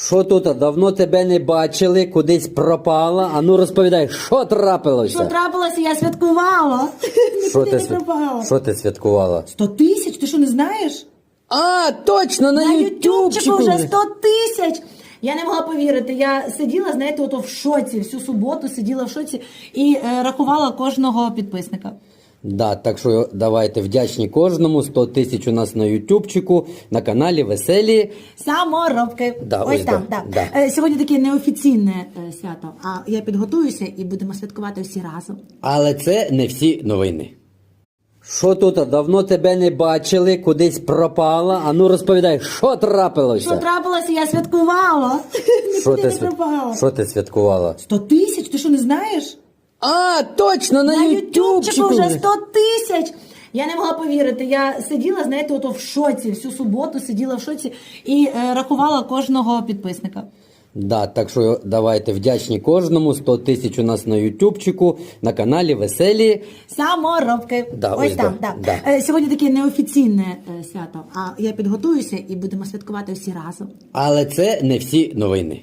Що тут? Давно тебе не бачили, кудись пропала. А ну розповідай, що трапилося? Що трапилося, я святкувала. Що ти, пропала. що ти святкувала? Сто тисяч, ти що не знаєш? А, точно, на, На ютубчику. ютубчику вже 100 тисяч. Я не могла повірити. Я сиділа, знаєте, ото в шоці, всю суботу сиділа в шоці і е, рахувала кожного підписника. Да, так що давайте вдячні кожному. 100 тисяч у нас на ютубчику, на каналі Веселі. Саморобки. Да, ось ось там. да, Да. да. Е, сьогодні таке неофіційне е, свято. А я підготуюся і будемо святкувати всі разом. Але це не всі новини. Що тут? Давно тебе не бачили, кудись пропала. А ну розповідай, що трапилося? Що трапилося, я святкувала. Що Нікуди ти, не свя- пропала. що ти святкувала? 100 тисяч, ти що не знаєш? А, точно, на, На ютубчику. вже 100 тисяч. Я не могла повірити. Я сиділа, знаєте, ото в шоці, всю суботу сиділа в шоці і е, рахувала кожного підписника. Да, так що давайте вдячні кожному. 100 тисяч у нас на ютубчику, на каналі Веселі. Саморобки. Да, ось ось там. да, Да. да. Е, сьогодні таке неофіційне е, свято. А я підготуюся і будемо святкувати всі разом. Але це не всі новини.